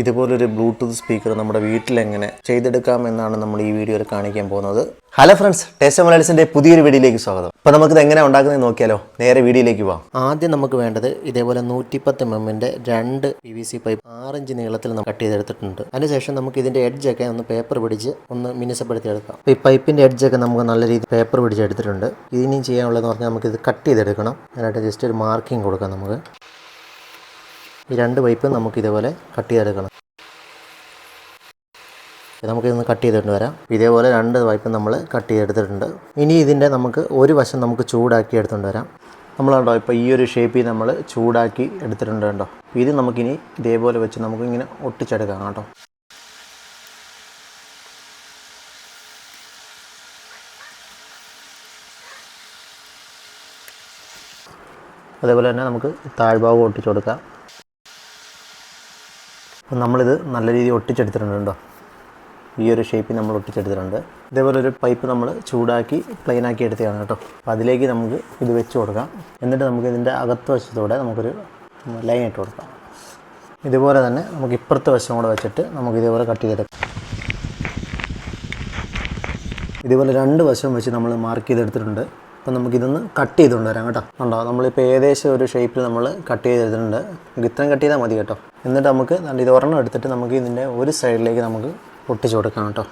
ഇതുപോലൊരു Bluetooth speaker നമ്മുടെ വീട്ടിൽ എങ്ങനെ ചെയ്തെടുക്കാം എന്നാണ് നമ്മൾ ഈ വീഡിയോയിൽ കാണിക്കാൻ പോകുന്നത്. ഹലോ ഫ്രണ്ട്സ് ടേസ്റ്റ് മലയാളിസിന്റെ പുതിയൊരു വീഡിയോയിലേക്ക് സ്വാഗതം. അപ്പോൾ നമുക്കിത് എങ്ങനെ ഉണ്ടാക്കുന്നത് നോക്കിയാലോ? നേരെ വീഡിയോയിലേക്ക് പോവാം. ആദ്യം നമുക്ക് വേണ്ടത് ഇതേപോലെ നൂറ്റിപ്പത്ത് എം എമ്മിന്റെ രണ്ട് പി വി സി പൈപ്പ് ആറിഞ്ച് നീളത്തിൽ നമ്മൾ കട്ട് ചെയ്തെടുത്തിട്ടുണ്ട്. അതിനുശേഷം നമുക്ക് ഇതിന്റെ എഡ്ജൊക്കെ ഒന്ന് പേപ്പർ പിടിച്ച് ഒന്ന് മിനുസപ്പെടുത്തി എടുക്കാം ഈ പൈപ്പിന്റെ എഡ്ജൊക്കെ നമുക്ക് നല്ല രീതിയിൽ പേപ്പർ പിടിച്ച് എടുത്തിട്ടുണ്ട്. ഇനിയും ചെയ്യാനുള്ളതെന്ന് പറഞ്ഞാൽ നമുക്ക് ഇത് കട്ട് ചെയ്തെടുക്കണം. അതിനായിട്ട് ജസ്റ്റ് ഒരു മാർക്കിംഗ് കൊടുക്കാം നമുക്ക്. ഈ രണ്ട് പൈപ്പും നമുക്ക് ഇതേപോലെ കട്ട് ചെയ്തെടുക്കണം. നമുക്കിതൊന്ന് കട്ട് ചെയ്തിട്ട് വരാം. ഇതേപോലെ രണ്ട് പൈപ്പും നമ്മൾ കട്ട് ചെയ്തെടുത്തിട്ടുണ്ട്. ഇനി ഇതിന്റെ നമുക്ക് ഒരു വശം നമുക്ക് ചൂടാക്കി എടുത്തുകൊണ്ട് വരാം. നമ്മളുണ്ടോ ഇപ്പോൾ ഈ ഒരു ഷേപ്പിൽ നമ്മൾ ചൂടാക്കി എടുത്തിട്ടുണ്ട് കണ്ടോ? ഇത് നമുക്കിനി ഇതേപോലെ വെച്ച് നമുക്കിങ്ങനെ ഒട്ടിച്ചെടുക്കാം കേട്ടോ. അതേപോലെ തന്നെ നമുക്ക് താഴ്ഭാഗം ഒട്ടിച്ചു കൊടുക്കാം. അപ്പം നമ്മളിത് നല്ല രീതിയിൽ ഒട്ടിച്ചെടുത്തിട്ടുണ്ട് കേട്ടോ ഈ ഒരു ഷേപ്പിൽ നമ്മൾ ഒട്ടിച്ചെടുത്തിട്ടുണ്ട്. ഇതേപോലെ ഒരു പൈപ്പ് നമ്മൾ ചൂടാക്കി പ്ലെയിൻ ആക്കി എടുത്തതാണ് കേട്ടോ. അപ്പോൾ അതിലേക്ക് നമുക്ക് ഇത് വെച്ച് കൊടുക്കാം. എന്നിട്ട് നമുക്ക് ഇതിന്റെ അകത്ത് വശത്തൂടെ നമുക്കൊരു ലൈൻ ഇട്ട് കൊടുക്കാം. ഇതുപോലെ തന്നെ നമുക്ക് ഇപ്പുറത്തെ വശം കൂടെ വെച്ചിട്ട് നമുക്ക് ഇതേപോലെ കട്ട് ചെയ്തെടുക്കാം. ഇതുപോലെ രണ്ട് വശം വെച്ച് നമ്മൾ മാർക്ക് ചെയ്തെടുത്തിട്ടുണ്ട്. അപ്പം നമുക്കിതൊന്ന് കട്ട് ചെയ്തുകൊണ്ട് വരാം കേട്ടോ. ഉണ്ടോ നമ്മളിപ്പോൾ ഏകദേശം ഒരു ഷേപ്പിൽ നമ്മൾ കട്ട് ചെയ്തിട്ടുണ്ട് ഇത്രയും കട്ട് ചെയ്താൽ മതി കേട്ടോ. എന്നിട്ട് നമുക്ക് ഇത് ഒരെണ്ണം എടുത്തിട്ട് നമുക്ക് ഇതിന്റെ ഒരു സൈഡിലേക്ക് നമുക്ക് പൊട്ടിച്ചു കൊടുക്കാം കേട്ടോ.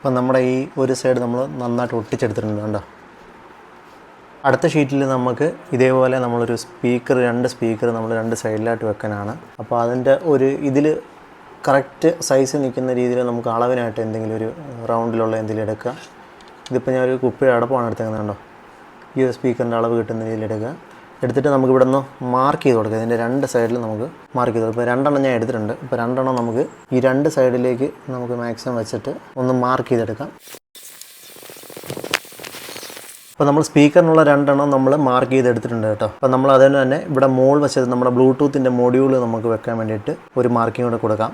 അപ്പം നമ്മുടെ ഈ ഒരു സൈഡ് നമ്മൾ നന്നായിട്ട് ഒട്ടിച്ചെടുത്തിട്ടുണ്ട് കണ്ടോ? അടുത്ത ഷീറ്റിൽ നമുക്ക് ഇതേപോലെ നമ്മളൊരു സ്പീക്കർ രണ്ട് സ്പീക്കർ നമ്മൾ രണ്ട് സൈഡിലായിട്ട് വെക്കാനാണ്. അപ്പോൾ അതിന്റെ ഒരു ഇതിൽ കറക്റ്റ് സൈസ് നിൽക്കുന്ന രീതിയിൽ നമുക്ക് അളവിനായിട്ട് എന്തെങ്കിലും ഒരു റൗണ്ടിലുള്ള എന്തെങ്കിലും എടുക്കുക. ഇതിപ്പോൾ ഞാൻ ഒരു കുപ്പിയുടെ അടപ്പാണ് എടുത്തേക്കുന്നത് കണ്ടോ? ഈ ഒരു സ്പീക്കറിന്റെ അളവ് കിട്ടുന്ന രീതിയിൽ എടുക്കുക. എടുത്തിട്ട് നമുക്ക് ഇവിടെ നിന്ന് മാർക്ക് ചെയ്ത് കൊടുക്കുക ഇതിന്റെ രണ്ട് സൈഡിൽ നമുക്ക് മാർക്ക് ചെയ്ത് ഇപ്പോൾ രണ്ടെണ്ണം ഞാൻ എടുത്തിട്ടുണ്ട്. ഇപ്പോൾ രണ്ടെണ്ണം നമുക്ക് ഈ രണ്ട് സൈഡിലേക്ക് നമുക്ക് മാക്സിമം വെച്ചിട്ട് ഒന്ന് മാർക്ക് ചെയ്തെടുക്കാം. അപ്പോൾ നമ്മൾ സ്പീക്കറിനുള്ള രണ്ടെണ്ണം നമ്മൾ മാർക്ക് ചെയ്ത് എടുത്തിട്ടുണ്ട് കേട്ടോ. അപ്പോൾ നമ്മൾ അതിന് തന്നെ ഇവിടെ മോൾ വശത്ത് നമ്മുടെ ബ്ലൂടൂത്തിന്റെ മൊഡ്യൂൾ നമുക്ക് വെക്കാൻ വേണ്ടിയിട്ട് ഒരു മാർക്കിംഗ് കൂടെ കൊടുക്കാം.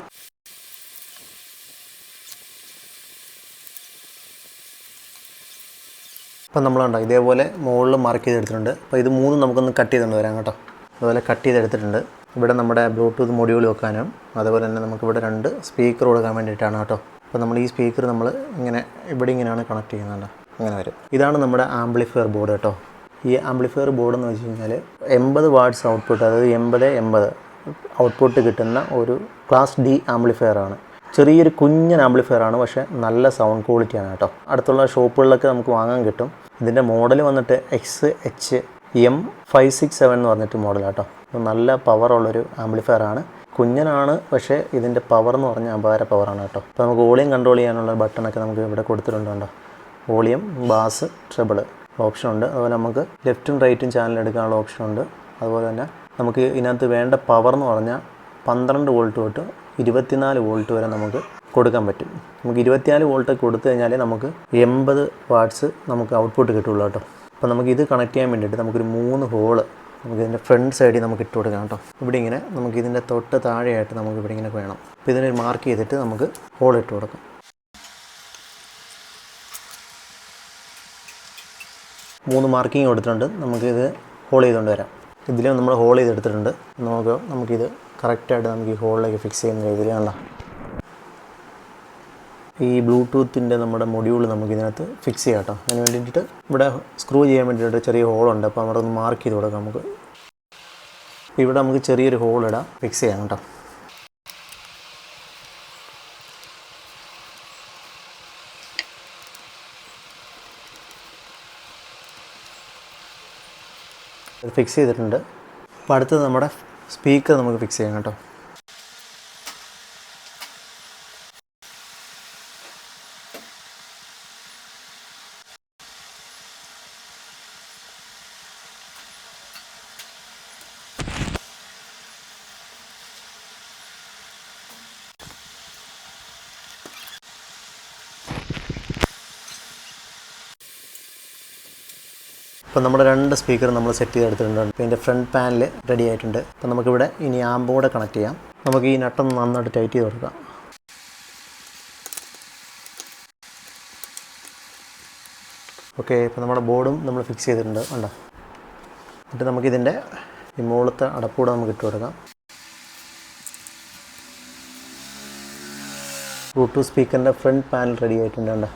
അപ്പം നമ്മളുണ്ടോ ഇതേപോലെ മുകളിൽ മാർക്ക് ചെയ്തെടുത്തിട്ടുണ്ട്. അപ്പോൾ ഇത് മൂന്നും നമുക്കൊന്ന് കട്ട് ചെയ്തുകൊണ്ട് വരാം കേട്ടോ. അതുപോലെ കട്ട് ചെയ്തെടുത്തിട്ടുണ്ട്. ഇവിടെ നമ്മുടെ ബ്ലൂടൂത്ത് മൊഡ്യൂൾ വെക്കാനും അതുപോലെ തന്നെ നമുക്കിവിടെ രണ്ട് സ്പീക്കർ കൊടുക്കാൻ വേണ്ടിയിട്ടാണ് കേട്ടോ. അപ്പോൾ നമ്മൾ ഈ സ്പീക്കർ നമ്മൾ ഇങ്ങനെ ഇവിടെ ഇങ്ങനെയാണ് കണക്ട് ചെയ്യുന്നത് അങ്ങനെ വരും. ഇതാണ് നമ്മുടെ ആംപ്ലിഫയർ ബോർഡ് കേട്ടോ. ഈ ആംപ്ലിഫയർ ബോർഡ് എന്ന് വെച്ച് കഴിഞ്ഞാൽ എൺപത് വാട്ട്സ് ഔട്ട്പുട്ട് അതായത് എൺപത് എൺപത് ഔട്ട്പുട്ട് കിട്ടുന്ന ഒരു ക്ലാസ് ഡി ആംപ്ലിഫയർ ആണ്. ചെറിയൊരു കുഞ്ഞൻ ആംപ്ലിഫയർ ആണ് പക്ഷേ നല്ല സൗണ്ട് ക്വാളിറ്റിയാണ് കേട്ടോ. അടുത്തുള്ള ഷോപ്പുകളിലൊക്കെ നമുക്ക് വാങ്ങാൻ കിട്ടും. ഇതിന്റെ മോഡൽ വന്നിട്ട് X H M five six seven എന്ന് പറഞ്ഞിട്ട് അപ്പോൾ നല്ല പവറുള്ളൊരു ആംപ്ലിഫയർ ആണ്. കുഞ്ഞനാണ് പക്ഷേ ഇതിന്റെ പവർ എന്ന് പറഞ്ഞാൽ അപാര പവറാണ് കേട്ടോ. അപ്പോൾ നമുക്ക് വോളിയം കൺട്രോൾ ചെയ്യാനുള്ള ബട്ടണൊക്കെ നമുക്ക് ഇവിടെ കൊടുത്തിട്ടുണ്ട് വോളിയം ബാസ് ട്രിബിൾ ഓപ്ഷൻ ഉണ്ട്. അതുപോലെ നമുക്ക് ലെഫ്റ്റും റൈറ്റും ചാനൽ എടുക്കാനുള്ള ഓപ്ഷൻ ഉണ്ട്. അതുപോലെ തന്നെ നമുക്ക് ഇതിനകത്ത് വേണ്ട പവർ എന്ന് പറഞ്ഞാൽ പന്ത്രണ്ട് വോൾട്ട് തൊട്ട് ഇരുപത്തിനാല് വോൾട്ട് വരെ നമുക്ക് കൊടുക്കാൻ പറ്റും. നമുക്ക് ഇരുപത്തിനാല് വോൾട്ട് കൊടുത്തു കഴിഞ്ഞാൽ നമുക്ക് എൺപത് വാട്ട്സ് നമുക്ക് ഔട്ട്പുട്ട് കിട്ടുള്ളൂ കേട്ടോ. അപ്പോൾ നമുക്ക് ഇത് കണക്ട് ചെയ്യാൻ വേണ്ടിയിട്ട് നമുക്കൊരു മൂന്ന് ഹോൾ നമുക്ക് ഇതിന്റെ ഫ്രണ്ട് സൈഡിൽ നമുക്ക് ഇട്ട് കൊടുക്കാം കേട്ടോ. ഇവിടെ ഇങ്ങനെ നമുക്ക് ഇതിന്റെ തൊട്ട് താഴെയായിട്ട് നമുക്ക് ഇവിടെ ഇങ്ങനെ വേണം. അപ്പോൾ ഇതിനൊരു മാർക്ക് ചെയ്തിട്ട് നമുക്ക് ഹോൾ ഇട്ട് കൊടുക്കാം. മൂന്ന് മാർക്കിംഗ് കൊടുത്തിട്ടുണ്ട്. നമുക്കിത് ഹോൾ ചെയ്തുകൊണ്ട് വരാം. ഇതിലും നമ്മൾ ഹോൾ ചെയ്തെടുത്തിട്ടുണ്ട്. നമുക്ക് നമുക്കിത് കറക്റ്റായിട്ട് നമുക്ക് ഈ ഹോളിലേക്ക് ഫിക്സ് ചെയ്യുന്ന രീതിയിലാണല്ലോ ഈ ബ്ലൂടൂത്തിന്റെ നമ്മുടെ മൊഡ്യൂൾ നമുക്ക് ഇതിനകത്ത് ഫിക്സ് ചെയ്യാം കേട്ടോ. അതിന് വേണ്ടിയിട്ട് ഇവിടെ സ്ക്രൂ ചെയ്യാൻ വേണ്ടിയിട്ട് ചെറിയ ഹോളുണ്ട് അപ്പോൾ അവിടെ ഒന്ന് മാർക്ക് ചെയ്ത് കൊടുക്കാം നമുക്ക്. ഇവിടെ നമുക്ക് ചെറിയൊരു ഹോൾ ഇടാം. ഫിക്സ് ചെയ്യാം കേട്ടോ. ഫിക്സ് ചെയ്തിട്ടുണ്ട്. അപ്പോൾ അടുത്തത് നമ്മുടെ സ്പീക്കർ നമുക്ക് ഫിക്സ് ചെയ്യാം കേട്ടോ. അപ്പോൾ നമ്മുടെ രണ്ട് സ്പീക്കർ നമ്മൾ സെറ്റ് ചെയ്തെടുത്തിട്ടുണ്ട്. അപ്പോൾ ഇതിന്റെ ഫ്രണ്ട് പാനൽ റെഡി ആയിട്ടുണ്ട്. അപ്പോൾ നമുക്കിവിടെ ഇനി ആമ്പോടെ കണക്ട് ചെയ്യാം. നമുക്ക് ഈ നട്ടൊന്ന് നന്നായിട്ട് ടൈറ്റ് ചെയ്ത് കൊടുക്കാം. ഓക്കെ ഇപ്പോൾ നമ്മുടെ ബോർഡും നമ്മൾ ഫിക്സ് ചെയ്തിട്ടുണ്ട്. ഉണ്ടോ എന്നിട്ട് നമുക്കിതിന്റെ ഈ മുകളിലത്തെ അടപ്പൂടെ നമുക്ക് ഇട്ട് കൊടുക്കാം. ബ്ലൂടൂത്ത് സ്പീക്കറിന്റെ ഫ്രണ്ട് പാനൽ റെഡി ആയിട്ടുണ്ട്. കണ്ടോ?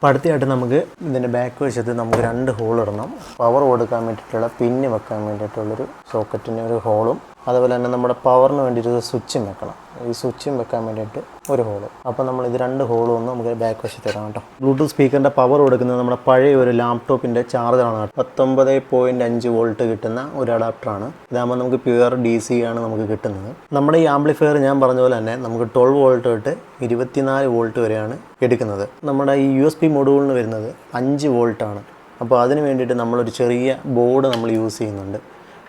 അപ്പോൾ അടുത്തതായിട്ട് നമുക്ക് ഇതിന്റെ ബാക്ക് വശത്ത് നമുക്ക് രണ്ട് ഹോൾ ഇടണം. പവർ കൊടുക്കാൻ വേണ്ടിയിട്ടുള്ള പിന്ന് വെക്കാൻ വേണ്ടിയിട്ടുള്ളൊരു സോക്കറ്റിന്റെ ഒരു ഹോളും അതുപോലെ തന്നെ നമ്മുടെ പവറിന് വേണ്ടിയിട്ട് സ്വിച്ചും വെക്കണം. ഈ സ്വിച്ചും വെക്കാൻ വേണ്ടിയിട്ട് ഒരു ഹോൾ അപ്പോൾ നമ്മൾ ഇത് രണ്ട് ഹോളും ഒന്ന് നമുക്ക് ബാക്ക് വശത്ത് തരാം കേട്ടോ. ബ്ലൂടൂത്ത് സ്പീക്കറിന്റെ പവർ കൊടുക്കുന്നത് നമ്മുടെ പഴയ ഒരു ലാപ്ടോപ്പിന്റെ ചാർജറാണ് പത്തൊമ്പത് പോയിന്റ് അഞ്ച് വോൾട്ട് കിട്ടുന്ന ഒരു അഡാപ്റ്ററാണ് ഇതാകുമ്പോൾ നമുക്ക് പ്യുവർ ഡി സി ആണ് നമുക്ക് കിട്ടുന്നത്. നമ്മുടെ ഈ ആംപ്ലിഫയർ ഞാൻ പറഞ്ഞ പോലെ തന്നെ നമുക്ക് ട്വൽവ് വോൾട്ട് തൊട്ട് ഇരുപത്തിനാല് വോൾട്ട് വരെയാണ് എടുക്കുന്നത്. നമ്മുടെ ഈ യു എസ് പി മൊഡ്യൂളിന് വരുന്നത് അഞ്ച് വോൾട്ടാണ് അപ്പോൾ അതിന് വേണ്ടിയിട്ട് നമ്മളൊരു ചെറിയ ബോർഡ് നമ്മൾ യൂസ് ചെയ്യുന്നുണ്ട്.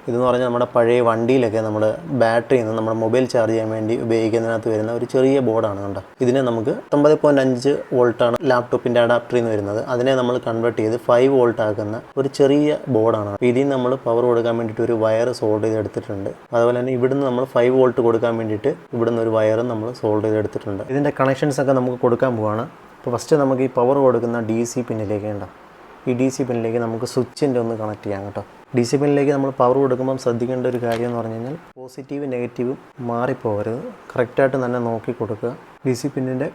ഇതെന്ന് പറഞ്ഞാൽ നമ്മുടെ പഴയ വണ്ടിയിലൊക്കെ നമ്മൾ ബാറ്ററിയിൽ നിന്ന് നമ്മുടെ മൊബൈൽ ചാർജ് ചെയ്യാൻ വേണ്ടി ഉപയോഗിക്കുന്നതിനകത്ത് വരുന്ന ഒരു ചെറിയ ബോർഡാണ് കണ്ടോ? ഇതിനെ നമുക്ക് ഒമ്പത് പോയിന്റ് അഞ്ച് വോൾട്ടാണ് ലാപ്ടോപ്പിന്റെ അഡാപ്റ്ററിൽ നിന്ന് വരുന്നത്. അതിനെ നമ്മൾ കൺവേർട്ട് ചെയ്ത് ഫൈവ് വോൾട്ട് ആക്കുന്ന ഒരു ചെറിയ ബോർഡാണ് ഇതിൽ നമ്മൾ പവർ കൊടുക്കാൻ വേണ്ടിയിട്ട് ഒരു വയർ സോൾഡ് ചെയ്ത് എടുത്തിട്ടുണ്ട് അതുപോലെ തന്നെ ഇവിടുന്ന് നമ്മൾ ഫൈവ് വോൾട്ട് കൊടുക്കാൻ വേണ്ടിയിട്ട് ഇവിടുന്ന് ഒരു വയറും നമ്മൾ സോൾഡ് ചെയ്ത് എടുത്തിട്ടുണ്ട് ഇതിന്റെ കണക്ഷൻസ് ഒക്കെ നമുക്ക് കൊടുക്കാൻ പോവാണ്. അപ്പോൾ ഫസ്റ്റ് നമുക്ക് ഈ പവർ കൊടുക്കുന്ന ഡി സി പിന്നിലേക്ക് ഉണ്ടോ ഈ ഡി സി പിന്നിലേക്ക് നമുക്ക് സ്വിച്ചിന്റെ ഒന്ന് കണക്ട് ചെയ്യാം കേട്ടോ. ഡി സി പിന്നിലേക്ക് നമ്മൾ പവർ കൊടുക്കുമ്പം ശ്രദ്ധിക്കേണ്ട ഒരു കാര്യം എന്ന് പറഞ്ഞു കഴിഞ്ഞാൽ പോസിറ്റീവ് നെഗറ്റീവും മാറിപ്പോകരുത്. കറക്റ്റായിട്ട് തന്നെ നോക്കി കൊടുക്കുക. ഡി സി പിന്നിന്റെ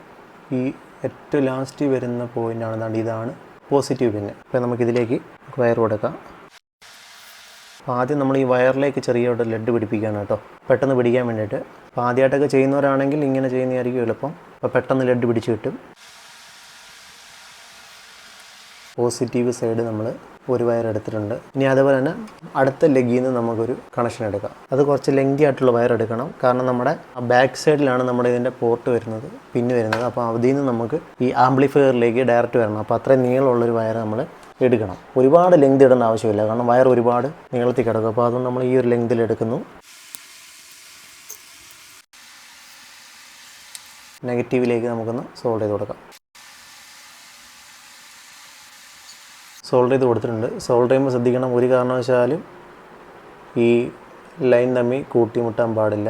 ഈ ഏറ്റവും ലാസ്റ്റ് വരുന്ന പോയിന്റാണ് ആണെന്നാണ് ഇതാണ് പോസിറ്റീവ് പിന്നെ അപ്പോൾ നമുക്കിതിലേക്ക് വയർ കൊടുക്കാം. അപ്പോൾ ആദ്യം നമ്മൾ ഈ വയറിലേക്ക് ചെറിയ ലെഡ് പിടിപ്പിക്കുകയാണ് കേട്ടോ. പെട്ടെന്ന് പിടിക്കാൻ വേണ്ടിയിട്ട്. അപ്പോൾ ആദ്യമായിട്ടൊക്കെ ചെയ്യുന്നവരാണെങ്കിൽ ഇങ്ങനെ ചെയ്യുന്നതായിരിക്കും എളുപ്പം അപ്പോൾ പെട്ടെന്ന് ലെഡ് പിടിച്ച് കിട്ടും. പോസിറ്റീവ് സൈഡ് നമ്മൾ ഒരു വയർ എടുത്തിട്ടുണ്ട്. ഇനി അതുപോലെ തന്നെ അടുത്ത ലെഗിൽ നിന്ന് നമുക്കൊരു കണക്ഷൻ എടുക്കാം. അത് കുറച്ച് ലെങ്തി ആയിട്ടുള്ള വയർ എടുക്കണം. കാരണം നമ്മുടെ ബാക്ക് സൈഡിലാണ് നമ്മുടെ ഇതിന്റെ പോർട്ട് വരുന്നത് പിന്ന് വരുന്നത്. അപ്പോൾ അതിൽ നിന്ന് നമുക്ക് ഈ ആംപ്ലിഫയറിലേക്ക് ഡയറക്റ്റ് വരണം. അപ്പോൾ അത്രയും നീളമുള്ളൊരു വയർ നമ്മൾ എടുക്കണം. ഒരുപാട് ലെങ്ത് ഇടേണ്ട ആവശ്യമില്ല. കാരണം വയർ ഒരുപാട് നീളത്തിൽ കിടക്കും. അപ്പോൾ അതുകൊണ്ട് നമ്മൾ ഈ ഒരു ലെങ്തിൽ എടുക്കുന്നു. നെഗറ്റീവിലേക്ക് നമുക്കൊന്ന് സോൾവ് ചെയ്ത് കൊടുക്കാം. സോൾവ് ചെയ്ത് കൊടുത്തിട്ടുണ്ട്. സോൾവ് ചെയ്യുമ്പോൾ ശ്രദ്ധിക്കണം ഒരു കാരണവശാലും ഈ ലൈൻ തമ്മിൽ കൂട്ടിമുട്ടാൻ പാടില്ല.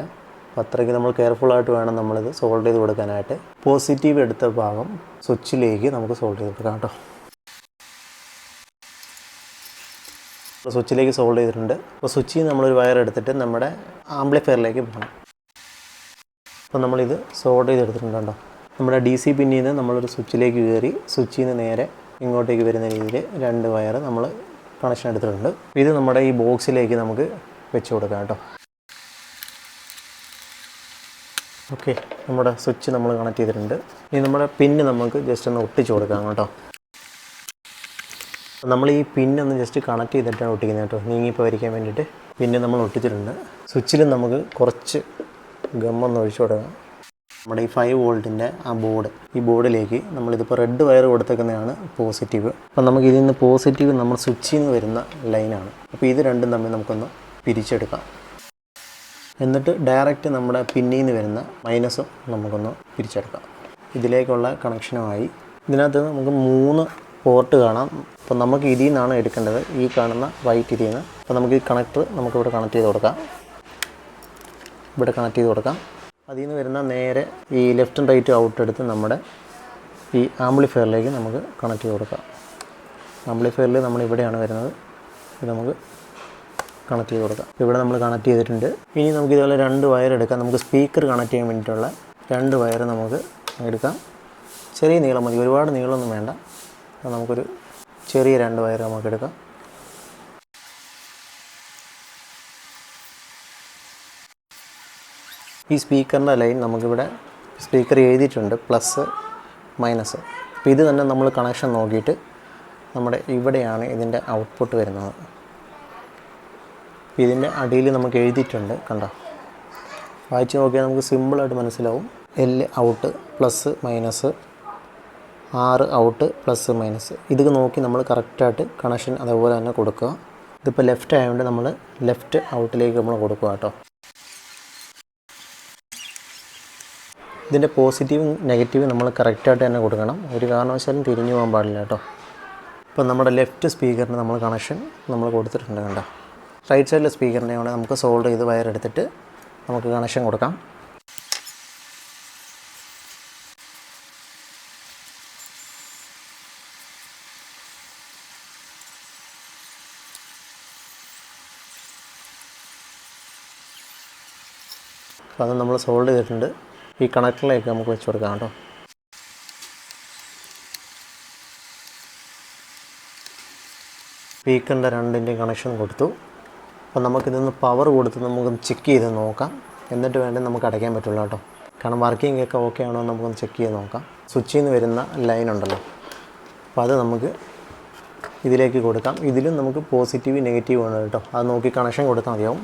അപ്പോൾ അത്രയ്ക്ക് നമ്മൾ കെയർഫുള്ളായിട്ട് വേണം നമ്മളിത് സോൾവ് ചെയ്ത് കൊടുക്കാനായിട്ട്. പോസിറ്റീവ് എടുത്ത ഭാഗം സ്വിച്ചിലേക്ക് നമുക്ക് സോൾവ് ചെയ്ത് കൊടുക്കാം കേട്ടോ. സ്വിച്ചിലേക്ക് സോൾവ് ചെയ്തിട്ടുണ്ട്. അപ്പോൾ സ്വിച്ചിൽ നമ്മളൊരു വയർ എടുത്തിട്ട് നമ്മുടെ ആംപ്ലിഫയറിലേക്ക് പോകണം. അപ്പോൾ നമ്മളിത് സോൾവ് ചെയ്തെടുത്തിട്ടുണ്ട് കേട്ടോ. നമ്മുടെ ഡി സി പിന്നിൽ നിന്ന് നമ്മളൊരു സ്വിച്ചിലേക്ക് കയറി സ്വിച്ചിൽ നിന്ന് നേരെ ഇങ്ങോട്ടേക്ക് വരുന്ന രീതിയിൽ രണ്ട് വയർ നമ്മൾ കണക്ഷൻ എടുത്തിട്ടുണ്ട്. ഇത് നമ്മുടെ ഈ ബോക്സിലേക്ക് നമുക്ക് വെച്ച് കൊടുക്കാം കേട്ടോ. ഓക്കെ നമ്മുടെ സ്വിച്ച് നമ്മൾ കണക്ട് ചെയ്തിട്ടുണ്ട്. ഇനി നമ്മുടെ പിന്ന് നമുക്ക് ജസ്റ്റ് ഒന്ന് ഒട്ടിച്ച് കൊടുക്കാം കേട്ടോ. നമ്മൾ ഈ പിന്നൊന്ന് ജസ്റ്റ് കണക്ട് ചെയ്തിട്ടാണ് ഒട്ടിക്കുന്നത് കേട്ടോ. നീങ്ങിപ്പോയിരിക്കാൻ വേണ്ടിയിട്ട് പിന്നെ നമ്മൾ ഒട്ടിച്ചിട്ടുണ്ട്. സ്വിച്ചിലും നമുക്ക് കുറച്ച് ഗമ്മൊന്ന് ഒഴിച്ചു കൊടുക്കാം. നമ്മുടെ ഈ ഫൈവ് വോൾട്ടിന്റെ ആ ബോർഡ് ഈ ബോർഡിലേക്ക് നമ്മളിതിപ്പോൾ റെഡ് വയർ കൊടുത്തേക്കുന്നതാണ് പോസിറ്റീവ് അപ്പം നമുക്ക് ഇതിൽ നിന്ന് പോസിറ്റീവ് നമ്മൾ സ്വിച്ചിൽ നിന്ന് വരുന്ന ലൈനാണ് അപ്പോൾ ഇത് രണ്ടും തമ്മിൽ നമുക്കൊന്ന് പിരിച്ചെടുക്കാം. എന്നിട്ട് ഡയറക്റ്റ് നമ്മുടെ പിന്നിൽ നിന്ന് വരുന്ന മൈനസും നമുക്കൊന്ന് പിരിച്ചെടുക്കാം. ഇതിലേക്കുള്ള കണക്ഷനുമായി ഇതിനകത്ത് നമുക്ക് മൂന്ന് പോർട്ട് കാണാം. അപ്പോൾ നമുക്ക് ഇതിൽ നിന്നാണ് എടുക്കേണ്ടത്. ഈ കാണുന്ന വൈറ്റ് ഇതിൽ നിന്ന്. അപ്പോൾ നമുക്ക് ഈ കണക്ടർ നമുക്കിവിടെ കണക്ട് ചെയ്ത് കൊടുക്കാം. ഇവിടെ കണക്ട് ചെയ്ത് കൊടുക്കാം. അതിൽ നിന്ന് വരുന്ന നേരെ ഈ ലെഫ്റ്റും റൈറ്റും ഔട്ട് എടുത്ത് നമ്മുടെ ഈ ആംബ്ലിഫയറിലേക്ക് നമുക്ക് കണക്ട് ചെയ്ത് കൊടുക്കാം. ആംബ്ലിഫയറിൽ നമ്മൾ ഇവിടെയാണ് വരുന്നത്. ഇത് നമുക്ക് കണക്ട് ചെയ്ത് കൊടുക്കാം. ഇവിടെ നമ്മൾ കണക്ട് ചെയ്തിട്ടുണ്ട്. ഇനി നമുക്ക് ഇതുപോലെ രണ്ട് വയർ എടുക്കാം. നമുക്ക് സ്പീക്കർ കണക്ട് ചെയ്യാൻ വേണ്ടിയിട്ടുള്ള രണ്ട് വയർ നമുക്ക് എടുക്കാം. ചെറിയ നീളം മതി. ഒരുപാട് നീളമൊന്നും വേണ്ട. നമുക്കൊരു ചെറിയ രണ്ട് വയർ നമുക്ക് എടുക്കാം. ഈ സ്പീക്കറിന്റെ ലൈൻ നമുക്കിവിടെ സ്പീക്കർ എഴുതിയിട്ടുണ്ട് പ്ലസ് മൈനസ് അപ്പോൾ ഇത് തന്നെ നമ്മൾ കണക്ഷൻ നോക്കിയിട്ട് നമ്മുടെ ഇവിടെയാണ് ഇതിന്റെ ഔട്ട്പുട്ട് വരുന്നത്. ഇതിന്റെ അടിയിൽ നമുക്ക് എഴുതിയിട്ടുണ്ട് കണ്ടോ? വായിച്ച് നോക്കിയാൽ നമുക്ക് സിമ്പിളായിട്ട് മനസ്സിലാവും. L out plus minus R out plus minus ഇത് നോക്കി നമ്മൾ കറക്റ്റായിട്ട് കണക്ഷൻ അതേപോലെ തന്നെ കൊടുക്കുക. ഇതിപ്പോൾ ലെഫ്റ്റ് ആയതുകൊണ്ട് നമ്മൾ ലെഫ്റ്റ് ഔട്ടിലേക്ക് നമ്മൾ കൊടുക്കുക കേട്ടോ. ഇതിന്റെ പോസിറ്റീവും നെഗറ്റീവും നമ്മൾ കറക്റ്റായിട്ട് തന്നെ കൊടുക്കണം. ഒരു കാരണവശാലും തിരിഞ്ഞു പോകാൻ പാടില്ല കേട്ടോ. ഇപ്പം നമ്മുടെ ലെഫ്റ്റ് സ്പീക്കറിന് നമ്മൾ കണക്ഷൻ നമ്മൾ കൊടുത്തിട്ടുണ്ട് കണ്ടോ. റൈറ്റ് സൈഡിലെ സ്പീക്കറിനെ കൂടെ നമുക്ക് സോൾഡ് ചെയ്ത് വയർ എടുത്തിട്ട് നമുക്ക് കണക്ഷൻ കൊടുക്കാം. അപ്പോൾ അത് നമ്മൾ സോൾഡ് ചെയ്തിട്ടുണ്ട്. ഈ കണക്ടറിലേക്ക് നമുക്ക് വെച്ച് കൊടുക്കാം കേട്ടോ. സ്പീക്കറിന്റെ രണ്ടിന്റെ കണക്ഷൻ കൊടുത്തു. അപ്പോൾ നമുക്കിതൊന്ന് പവർ കൊടുത്ത് നമുക്കൊന്ന് ചെക്ക് ചെയ്ത് നോക്കാം. എന്നിട്ട് വേണ്ടേ നമുക്ക് അടയ്ക്കാൻ പറ്റുള്ളൂ കേട്ടോ. കാരണം വർക്കിംഗ് ഒക്കെ ഓക്കെ ആണോ എന്ന് നമുക്കൊന്ന് ചെക്ക് ചെയ്ത് നോക്കാം. സ്വിച്ചിൽ നിന്ന് വരുന്ന ലൈൻ ഉണ്ടല്ലോ. അപ്പോൾ അത് നമുക്ക് ഇതിലേക്ക് കൊടുക്കാം. ഇതിലും നമുക്ക് പോസിറ്റീവ് നെഗറ്റീവ് ആണ് കേട്ടോ. അത് നോക്കി കണക്ഷൻ കൊടുത്താൽ മതിയാവും.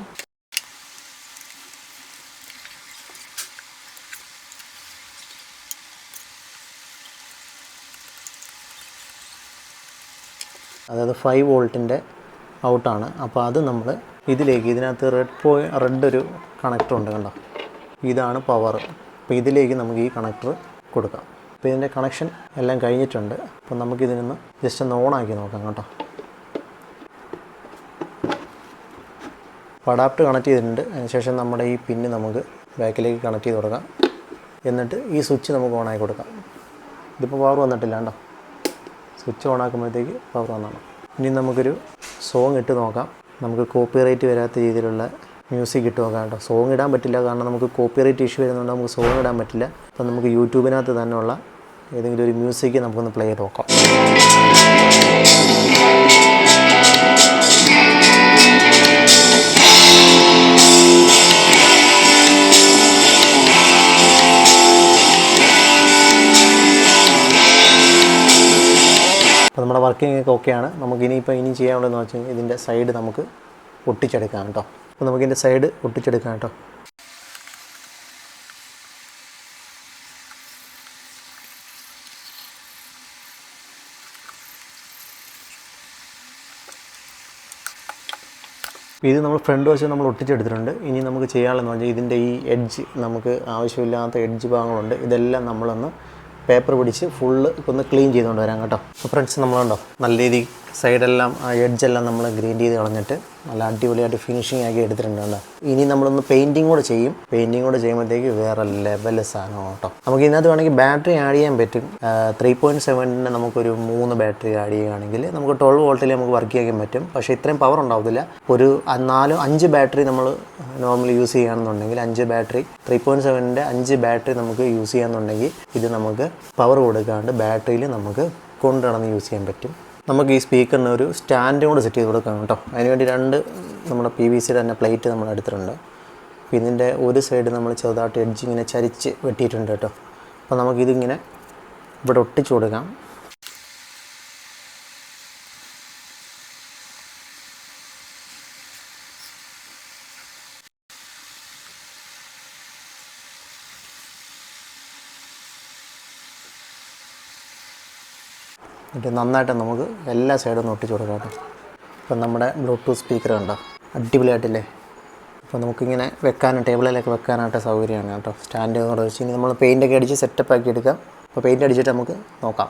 അതായത് ഫൈവ് വോൾട്ടിന്റെ ഔട്ടാണ് അപ്പോൾ അത് നമ്മൾ ഇതിലേക്ക് ഇതിനകത്ത് റെഡ് പോയി റെഡ് ഒരു കണക്ടർ ഉണ്ട് കണ്ടോ? ഇതാണ് പവർ അപ്പോൾ ഇതിലേക്ക് നമുക്ക് ഈ കണക്ടർ കൊടുക്കാം. അപ്പോൾ ഇതിന്റെ കണക്ഷൻ എല്ലാം കഴിഞ്ഞിട്ടുണ്ട്. അപ്പോൾ നമുക്കിതിനൊന്ന് ജസ്റ്റ് ഒന്ന് ഓണാക്കി നോക്കാം കേട്ടോ. അപ്പോൾ അഡാപ്റ്റ് കണക്ട് ചെയ്തിട്ടുണ്ട്. അതിനുശേഷം നമ്മുടെ ഈ പിന്ന് നമുക്ക് ബാക്കിലേക്ക് കണക്ട് ചെയ്ത് കൊടുക്കാം. എന്നിട്ട് ഈ സ്വിച്ച് നമുക്ക് ഓണാക്കി കൊടുക്കാം. ഇതിപ്പോൾ പവർ വന്നിട്ടില്ല കേട്ടോ സ്വിച്ച് ഓൺ ആക്കുമ്പോഴത്തേക്ക് പവർ ഓണാണ് ഇനി നമുക്കൊരു സോങ് ഇട്ട് നോക്കാം. നമുക്ക് കോപ്പിറൈറ്റ് വരാത്ത രീതിയിലുള്ള മ്യൂസിക് ഇട്ട് നോക്കാം കേട്ടോ. സോങ് ഇടാൻ പറ്റില്ല കാരണം നമുക്ക് കോപ്പിറൈറ്റ് ഇഷ്യൂ വരുന്നതുകൊണ്ട് നമുക്ക് സോങ് ഇടാൻ പറ്റില്ല. അപ്പം നമുക്ക് യൂട്യൂബിനകത്ത് തന്നെയുള്ള ഏതെങ്കിലും ഒരു മ്യൂസിക് നമുക്കൊന്ന് പ്ലേ ചെയ്ത് നോക്കാം. നമ്മുടെ വർക്കിംഗ് ഒക്കെ ഓക്കെയാണ് നമുക്ക് ഇനിയിപ്പോൾ ഇനി ചെയ്യാനുള്ളതെന്ന് വെച്ച് കഴിഞ്ഞാൽ ഇതിന്റെ സൈഡ് നമുക്ക് ഒട്ടിച്ചെടുക്കാം കേട്ടോ അപ്പോൾ നമുക്ക് ഇതിന്റെ സൈഡ് ഒട്ടിച്ചെടുക്കാം കേട്ടോ ഇത് നമ്മൾ ഫ്രണ്ട് വശം നമ്മൾ ഒട്ടിച്ചെടുത്തിട്ടുണ്ട്. ഇനി നമുക്ക് ചെയ്യാനുള്ളതെന്ന് പറഞ്ഞാൽ ഇതിന്റെ ഈ എഡ്ജ് നമുക്ക് ആവശ്യമില്ലാത്ത എഡ്ജ് ഭാഗങ്ങളുണ്ട്. ഇതെല്ലാം നമ്മളൊന്ന് പേപ്പർ പിടിച്ച് ഫുള്ള് ഒന്ന് ക്ലീൻ ചെയ്തുകൊണ്ട് വരാം കേട്ടോ. അപ്പോൾ ഫ്രണ്ട്സ് നമ്മളുണ്ടോ നല്ല രീതിയിൽ സൈഡെല്ലാം ആ എഡ്ജെല്ലാം നമ്മൾ ഗ്രീൻ ചെയ്ത് കളഞ്ഞിട്ട് നല്ല അടിപൊളിയായിട്ട് ഫിനിഷിംഗ് ആക്കി എടുത്തിട്ടുണ്ട്. ഇനി നമ്മളൊന്ന് പെയിന്റിങ് കൂടെ ചെയ്യും. പെയിന്റിങ് കൂടെ ചെയ്യുമ്പോഴത്തേക്ക് വേറെ ലെവൽ സാധനം കേട്ടോ. നമുക്ക് ഇതിനകത്ത് വേണമെങ്കിൽ ബാറ്ററി ആഡ് ചെയ്യാൻ പറ്റും. ത്രീ പോയിന്റ് സെവനിന് നമുക്കൊരു മൂന്ന് ബാറ്ററി ആഡ് ചെയ്യുകയാണെങ്കിൽ നമുക്ക് ട്വൽവ് വോൾട്ടിൽ നമുക്ക് വർക്ക് ചെയ്യാൻ പറ്റും. പക്ഷേ ഇത്രയും പവർ ഉണ്ടാവത്തില്ല. ഒരു നാലോ അഞ്ച് ബാറ്ററി നമ്മൾ നോർമലി യൂസ് ചെയ്യുകയാണെന്നുണ്ടെങ്കിൽ അഞ്ച് ബാറ്ററി ത്രീ പോയിന്റ് സെവനിന്റെ അഞ്ച് ബാറ്ററി നമുക്ക് യൂസ് ചെയ്യാന്നുണ്ടെങ്കിൽ ഇത് നമുക്ക് പവർ കൊടുക്കാണ്ട് ബാറ്ററിയിൽ നമുക്ക് കൊണ്ടുനടന്ന് യൂസ് ചെയ്യാൻ പറ്റും. നമുക്ക് ഈ സ്പീക്കറിന് ഒരു സ്റ്റാൻഡും കൂടെ സെറ്റ് ചെയ്ത് കൊടുക്കാം കേട്ടോ. അതിനുവേണ്ടി രണ്ട് നമ്മുടെ പി വി സിയുടെ തന്നെ പ്ലേറ്റ് നമ്മൾ എടുത്തിട്ടുണ്ട് അപ്പോൾ ഇതിന്റെ ഒരു സൈഡ് നമ്മൾ ചെറുതായിട്ട് എഡ്ജ് ഇങ്ങനെ ചരിച്ച് വെട്ടിയിട്ടുണ്ട് കേട്ടോ. അപ്പോൾ നമുക്കിതിങ്ങനെ ഇവിടെ ഒട്ടിച്ചു കൊടുക്കാം. എന്നിട്ട് നന്നായിട്ട് നമുക്ക് എല്ലാ സൈഡും ഒട്ടിച്ച് കൊടുക്കാം ഇപ്പം നമ്മുടെ ബ്ലൂടൂത്ത് സ്പീക്കർ കണ്ടോ? അടിപൊളിയായിട്ടില്ലേ? അപ്പോൾ നമുക്കിങ്ങനെ വെക്കാനും ടേബിളിലൊക്കെ വെക്കാനായിട്ട് സൗകര്യമാണ് കേട്ടോ. സ്റ്റാൻഡ് എന്ന് വെച്ച് ഇനി നമ്മൾ പെയിന്റൊക്കെ അടിച്ച് സെറ്റപ്പ് ആക്കി എടുക്കാം. അപ്പോൾ പെയിന്റ് അടിച്ചിട്ട് നമുക്ക് നോക്കാം.